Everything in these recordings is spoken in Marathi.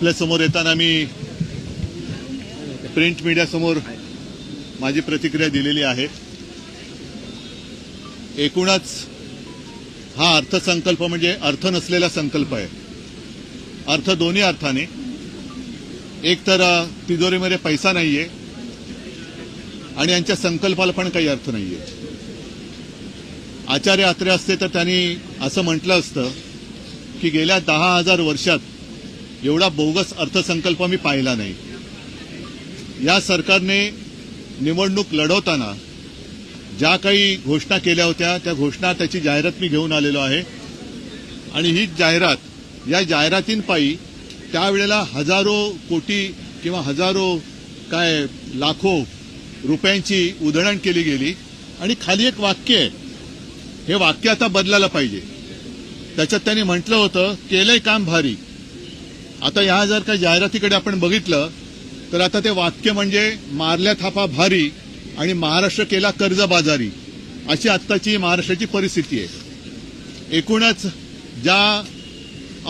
आपल्यासमोर येताना मी प्रिंट मीडियासमोर माझी प्रतिक्रिया दिलेली आहे. एकूणच हा अर्थसंकल्प म्हणजे अर्थ नसलेला संकल्प आहे. अर्थ दोन्ही अर्थाने. एक तर तिजोरीमध्ये पैसा नाहीये आणि यांच्या संकल्पाला पण काही अर्थ नाहीये. आचार्य अत्रे असते तर त्यांनी असं म्हटलं असतं की गेल्या दहा हजार वर्षात एवढा बोगस अर्थसंकल्प मी पाहिला नाही. या सरकारने निवडणूक लढवताना ज्या काही घोषणा केल्या होत्या त्या घोषणा त्याची जाहिरात मी घेऊन आलेलो आहे. आणि ही जाहिरात या जाहिरातींपायी त्यावेळेला हजारो कोटी किंवा हजारो काय लाखो रुपयांची उधळण केली गेली. आणि खाली एक वाक्य आहे. हे वाक्य आता बदलायला पाहिजे. त्याच्यात त्यांनी म्हटलं होतं केलंय काम भारी. आता या जर का जाहिरातीकडे आपण बघितलं तर आता ते वाक्य म्हणजे मारल्या थापा भारी आणि महाराष्ट्र केला कर्जबाजारी अशी आत्ताची महाराष्ट्राची परिस्थिती आहे. एकूणच ज्या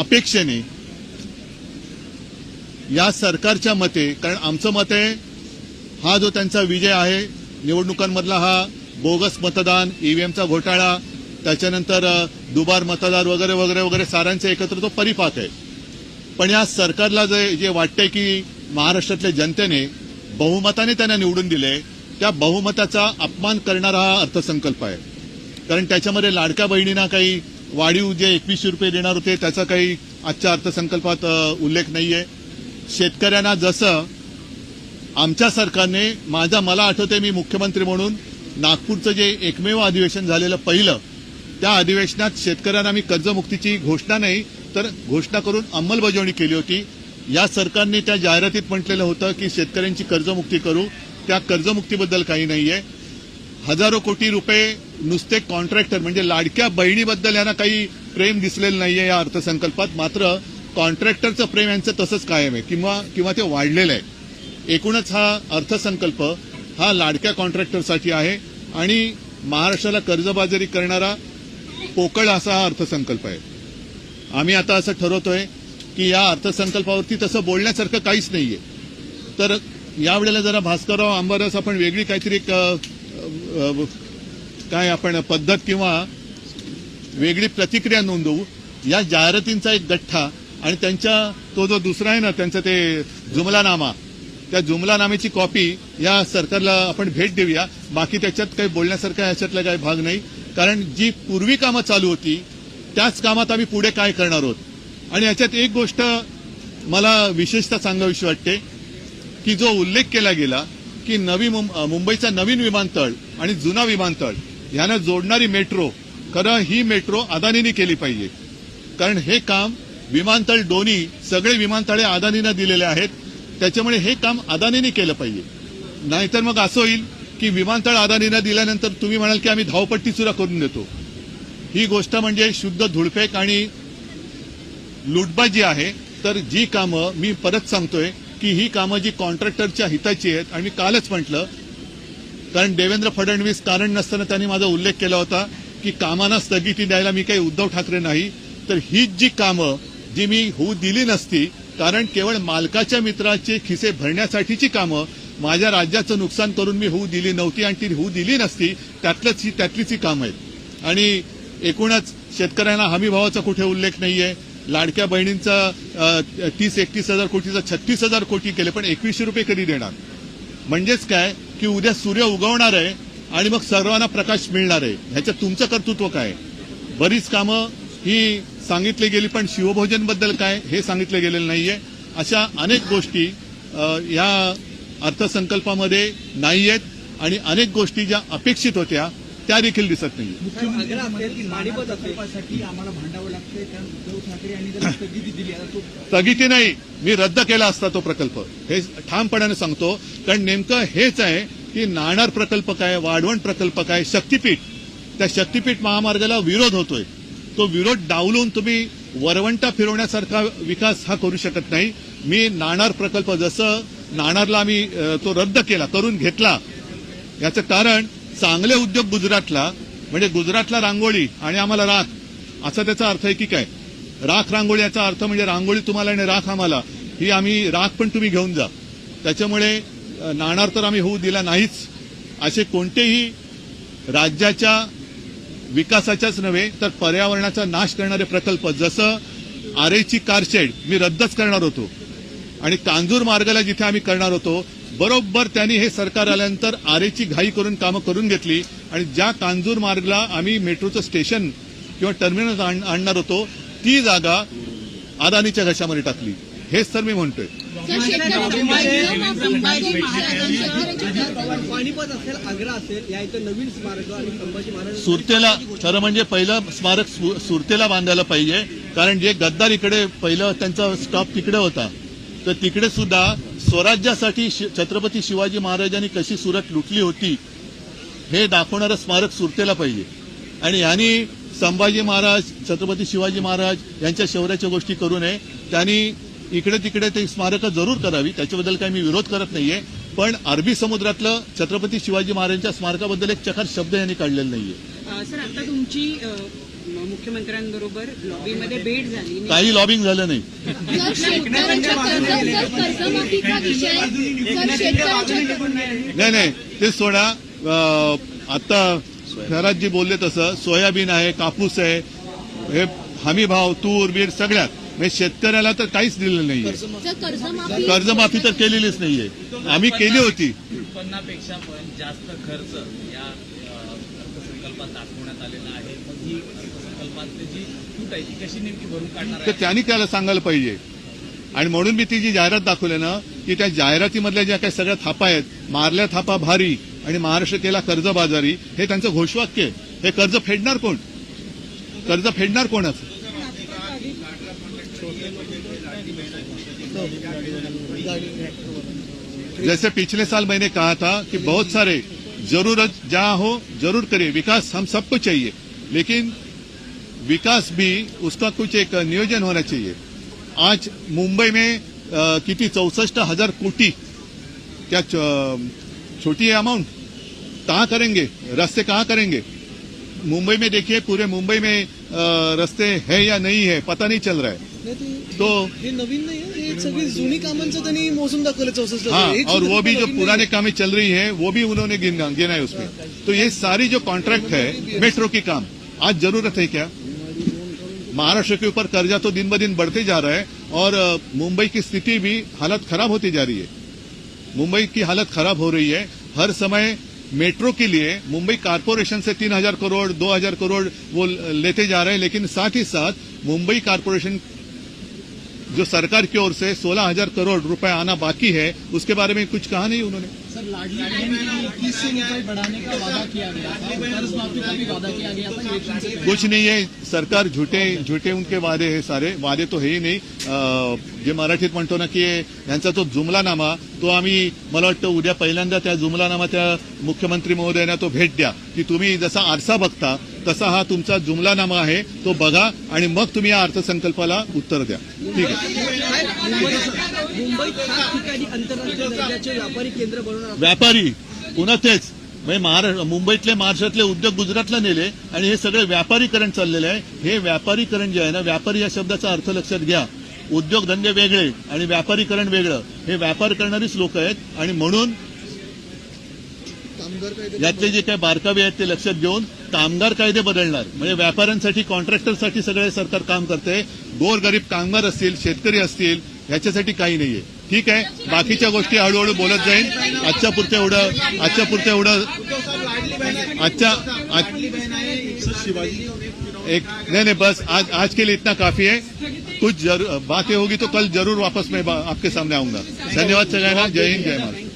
अपेक्षेने या सरकारच्या मते कारण आमचं मत आहे हा जो त्यांचा विजय आहे निवडणुकांमधला हा बोगस मतदान ईव्हीएमचा घोटाळा त्याच्यानंतर दुबार मतदार वगैरे वगैरे वगैरे सारांचा एकत्र तो परिपाक आहे. पण या सरकारला जे जे वाटतंय की महाराष्ट्रातल्या जनतेने बहुमताने त्यांना निवडून दिले त्या बहुमताचा अपमान करणारा हा अर्थसंकल्प आहे. कारण त्याच्यामध्ये लाडक्या बहिणींना काही वाढीव जे एकवीसशे रुपये देणार होते त्याचा काही आजच्या अर्थसंकल्पात उल्लेख नाही आहे शेतकऱ्यांना जसं आमच्या सरकारने माझा मला आठवते मी मुख्यमंत्री म्हणून नागपूरचं जे एकमेव अधिवेशन झालेलं पहिलं त्या अधिवेशनात शेतकऱ्यांना मी कर्जमुक्तीची घोषणा नाही तर घोषणा करून अंमलबजावणी केली होती. या सरकारने त्या जाहिरातीत म्हटलेलं होतं की शेतकऱ्यांची कर्जमुक्ती करू. त्या कर्जमुक्तीबद्दल काही नाहीये. हजारो कोटी रुपये नुसते कॉन्ट्रॅक्टर म्हणजे लाडक्या बहिणीबद्दल यांना काही प्रेम दिसलेलं नाहीये या अर्थसंकल्पात. मात्र कॉन्ट्रॅक्टरचं प्रेम यांचं तसंच कायम आहे. किंवा किंवा ते वाढलेलं आहे. एकूणच हा अर्थसंकल्प हा लाडक्या कॉन्ट्रॅक्टरसाठी आहे. आणि महाराष्ट्राला कर्जबाजारी करणारा पोकळ असा हा अर्थसंकल्प आहे. आम्ही आता असं ठरवतोय की या अर्थसंकल्पावरती तसं बोलण्यासारखं काहीच नाहीये. तर यावेळेला जरा भास्करराव आंबरस आपण वेगळी काहीतरी एक, काय आपण पद्धत किंवा वेगळी प्रतिक्रिया नोंदवू. या जाहिरातींचा एक गठ्ठा आणि त्यांच्या तो जो दुसरा आहे ना त्यांचा ते जुमलानामा त्या जुमलानामेची कॉपी या सरकारला आपण भेट देऊया. बाकी त्याच्यात काही बोलण्यासारखा याच्यातला काही भाग नाही. कारण जी पूर्वी कामं चालू होती त्याच कामात आम्ही पुढे काय करणार आहोत? आणि याच्यात एक गोष्ट मला विशेषतः सांगावीशी वाटते की जो उल्लेख केला गेला की नवी मुंबईचा नवीन विमानतळ आणि जुना विमानतळ यांना जोडणारी मेट्रो खरं ही मेट्रो अदानीने केली पाहिजे. कारण हे काम विमानतळ दोन्ही सगळे विमानतळे अदानीनं दिलेले आहेत त्याच्यामुळे हे काम अदानीने केलं पाहिजे. नाहीतर मग असं होईल की विमानतळ अदानीनं दिल्यानंतर तुम्ही म्हणाल की आम्ही धावपट्टी सुद्धा करून देतो. ही गोष्ट म्हणजे शुद्ध धुळफेक आणि लुटबाजी आहे. तर जी कामं मी परत सांगतोय की ही कामं जी कॉन्ट्रॅक्टरच्या हिताची आहेत आणि मी कालच म्हटलं कारण देवेंद्र फडणवीस कारण नसताना त्यांनी माझा उल्लेख केला होता की कामांना स्थगिती द्यायला मी काही उद्धव ठाकरे नाही. तर हीच जी कामं जी मी होऊ दिली नसती कारण केवळ मालकाच्या मित्राचे खिसे भरण्यासाठीची कामं माझ्या राज्याचं नुकसान करून मी होऊ दिली नव्हती आणि ती होऊ दिली नसती त्यातलंच ही त्यातलीच ही कामं आहेत. आणि एकूणच शेतकऱ्यांना हमी भावाचा कुठे उल्लेख नाही आहे लाडक्या बहिणींचा तीस एकतीस हजार कोटीचा छत्तीस हजार कोटी केले पण एकवीसशे रुपये कधी देणार? म्हणजेच काय? की उद्या सूर्य उगवणार आहे आणि मग सर्वांना प्रकाश मिळणार आहे. ह्याच्यात तुमचं कर्तृत्व काय? बरीच कामं ही सांगितली गेली पण शिवभोजनबद्दल काय हे सांगितलं गेलेलं नाहीये. अशा अनेक गोष्टी या अर्थसंकल्पामध्ये नाही आहेत आणि अनेक गोष्टी ज्या अपेक्षित होत्या त्या देखील दिसत नाही की स्थगिती नाही. मी रद्द केला असता तो प्रकल्प. हे ठामपणाने सांगतो. कारण नेमकं हेच आहे की नाणार प्रकल्प काय वाढवण प्रकल्प काय शक्तीपीठ. त्या शक्तीपीठ महामार्गाला विरोध होतोय. तो विरोध डावलून तुम्ही वरवंटा फिरवण्यासारखा विकास हा करू शकत नाही. मी नाणार प्रकल्प जसं नाणारला आम्ही तो रद्द केला करून घेतला. याचं कारण चांगले उद्योग गुजरातला म्हणजे गुजरातला रांगोळी आणि आम्हाला राख असा त्याचा अर्थ आहे. की काय राख रांगोळी याचा अर्थ म्हणजे रांगोळी तुम्हाला आणि राख आम्हाला ही आम्ही राख पण तुम्ही घेऊन जा. त्याच्यामुळे नाणार तर आम्ही होऊ दिला नाहीच असे कोणतेही राज्याच्या विकासाच्याच नव्हे तर पर्यावरणाचा नाश करणारे प्रकल्प जसं आरेची कारशेड मी रद्दच करणार होतो. आणि कांजूर मार्गाला जिथे आम्ही करणार होतो बरोबर त्यांनी हे सरकार आल्यानंतर आरेची घाई करून कामं करून घेतली आणि ज्या कांजूर मार्गला आम्ही मेट्रोचं स्टेशन किंवा टर्मिनल आण- आणणार होतो ती जागा अदानीच्या घशामध्ये टाकली. हेच तर मी म्हणतोय. सुरतेला खरं म्हणजे पहिलं स्मारक सु- सुरतेला बांधायला पाहिजे कारण जे गद्दार इकडे पहिलं त्यांचा स्टॉप तिकडे होता. तर तिकडे सुद्धा स्वराज्यासाठी छत्रपती शिवाजी महाराजांनी कशी सुरत लुटली होती हे दाखवणारं स्मारक सुरतेला पाहिजे. आणि यांनी संभाजी महाराज छत्रपती शिवाजी महाराज यांच्या शौर्याच्या गोष्टी करू नये. त्यांनी इकडे तिकडे ते स्मारकं जरूर करावी त्याच्याबद्दल काही मी विरोध करत नाहीये. पण अरबी समुद्रातलं छत्रपती शिवाजी महाराजांच्या स्मारकाबद्दल एक चकार शब्द यांनी काढलेला नाहीये. सर आता तुमची मुख्यमंत्र्यांबरोबर लॉबीमध्ये भेट झाली. काही लॉबिंग झालं नाही. सर, शेतकऱ्यांच्या कर्ज जर कर्जमाफीचा विषय जर शेतकऱ्यांच्या नाही. नाही ते सोडा. अं, आता शहरात जी बोलले तसं. सोयाबीन आहे कापूस आहे. हे हमी भाव तूर बीर सगळ्यात. म्हणजे शेतकऱ्याला तर काहीच दिलेलं नाहीये. जर कर्जमाफी कर्जमाफी तर केलेलीच नाहीये. आम्ही केली होती. उत्पन्नापेक्षा पण जास्त खर्च या दाखवण्यात आलेला आहे. मग ही जी तूट आहे ती कशी नेमकी भरून काढणार तर आहे? त्यांनी त्याला सांगायला पाहिजे. आणि म्हणून मी ती जी जाहिरात दाखवली ना की त्या जाहिरातीमधल्या ज्या काही सगळ्या थापा आहेत मारल्या थापा भारी आणि महाराष्ट्र केला कर्जबाजारी हे त्यांचं घोषवाक्य आहे. हे कर्ज फेडणार कोण? कर्ज फेडणार कोणच? जैसे पिछले साल मैंने कहा था कि बहुत सारे ज़रूरत जहाँ हो ज़रूर करिए। विकास हम सबको चाहिए। लेकिन विकास भी उसका कुछ एक नियोजन होना चाहिए। आज मुंबई में अ, किती चौसष्ट हज़ार कोटी। क्या छोटी है अमाउंट कहाँ करेंगे? रास्ते कहाँ करेंगे? मुंबई में देखिए पूरे मुंबई में अ, रास्ते है या नहीं है पता नहीं चल रहा है। तो हे नवीन नहीं हे? सगळी जुनी कामांचं त्यांनी मोजून दाखवलं चौसष्ट हाँ। और वो भी जो पुराने. कामें चल रही है वो भी उन्होंने गिना गिना है उसमें। तो ये सारी जो कॉन्ट्रैक्ट है मेट्रो की काम आज ज़रूरत है क्या? महाराष्ट्र के ऊपर कर्जा तो दिन ब दिन बढ़ते जा रहा है और मुंबई की स्थिति भी हालत खराब होती जा रही है। मुंबई की हालत खराब हो रही है। हर समय मेट्रो के लिए मुंबई कारपोरेशन से तीन हज़ार करोड़ दो हज़ार करोड़ वो लेते जा रहे हैं लेकिन साथ ही साथ मुंबई कारपोरेशन जो सरकार की ओर से सोलह हज़ार करोड़ रुपए आना बाकी है उसके बारे में कुछ कहा नहीं उन्होंने। सर लाडली बहन की इक्कीस सौ बढ़ाने का वादा किया गया था भी वादा किया गया था? कुछ नहीं है सरकार झूठे झूठे उनके वादे है सारे वादे तो है ही नाही। जे मराठीत म्हणतो ना की यांचा तो जुमलानामा तो आम्ही मला वाटतं उद्या पहिल्यांदा त्या जुमलानामा त्या मुख्यमंत्री महोदयांना तो भेट द्या की तुम्ही जसा आरसा बघता तसा हा तुमचा जुमलानामा आहे. तो बघा आणि मग तुम्ही या अर्थसंकल्पाला उत्तर द्या. ठीक आहे. व्यापारी पुन्हा तेच. म्हणजे महाराष्ट्र मुंबईतले महाराष्ट्रातले उद्योग गुजरातला नेले आणि हे सगळे व्यापारीकरण चाललेलं आहे. हे व्यापारीकरण जे आहे ना व्यापारी या शब्दाचा अर्थ लक्षात घ्या. उद्योगधंदे वेगळे आणि व्यापारीकरण वेगळं. हे व्यापार करणारीच लोक आहेत आणि म्हणून यातले जे काही बारकावे आहेत ते लक्षात घेऊन कामगार कायदे बदलणार. म्हणजे व्यापाऱ्यांसाठी कॉन्ट्रॅक्टरसाठी सगळे सरकार काम करते. गोरगरीब कामगार असतील शेतकरी असतील ह्याच्यासाठी काही नाहीये. ठीक आहे? बाकीच्या गोष्टी हळूहळू बोलत जाईल आजच्या पुरतं एवढं आजच्या पुरतं एवढं आजच्या एक नहीं नहीं बस आज आज के लिए इतना काफी है. कुछ जरूर बातें होगी तो कल जरूर वापस मैं आपके सामने आऊंगा. धन्यवाद सगळ्यांना. जय हिंद जय महाराष्ट्र.